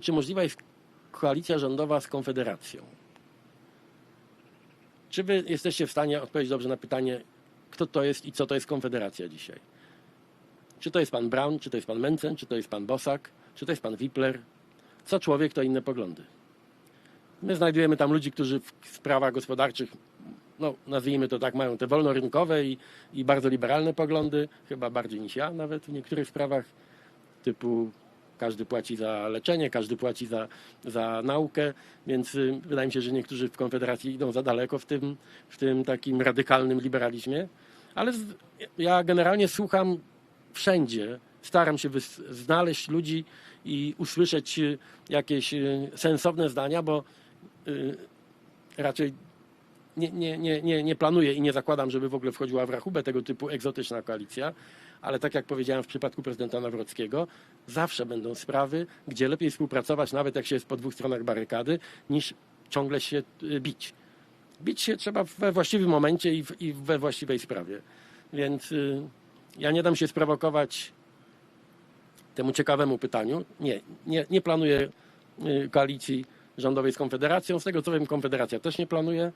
Czy możliwa jest koalicja rządowa z Konfederacją? Czy wy jesteście w stanie odpowiedzieć dobrze na pytanie, kto to jest i co to jest Konfederacja dzisiaj? Czy to jest pan Brown, czy to jest pan Mencen, czy to jest pan Bosak, czy to jest pan Wipler? Co człowiek, to inne poglądy. My znajdujemy tam ludzi, którzy w sprawach gospodarczych, no nazwijmy to tak, mają te wolnorynkowe i, i bardzo liberalne poglądy, chyba bardziej niż ja nawet w niektórych sprawach, typu każdy płaci za leczenie, każdy płaci za, za naukę, więc y, wydaje mi się, że niektórzy w Konfederacji idą za daleko w tym, w tym takim radykalnym liberalizmie, ale z, ja generalnie słucham wszędzie, staram się znaleźć ludzi i usłyszeć y, jakieś y, sensowne zdania, bo raczej nie, nie, nie, nie, nie planuję i nie zakładam, żeby w ogóle wchodziła w rachubę tego typu egzotyczna koalicja, ale tak jak powiedziałem w przypadku prezydenta Nawrockiego, zawsze będą sprawy, gdzie lepiej współpracować, nawet jak się jest po dwóch stronach barykady, niż ciągle się y, bić. Bić się trzeba we właściwym momencie i, w, i we właściwej sprawie. Więc y, ja nie dam się sprowokować temu ciekawemu pytaniu. Nie, nie, nie planuję y, koalicji rządowej z Konfederacją. Z tego co wiem, Konfederacja też nie planuje.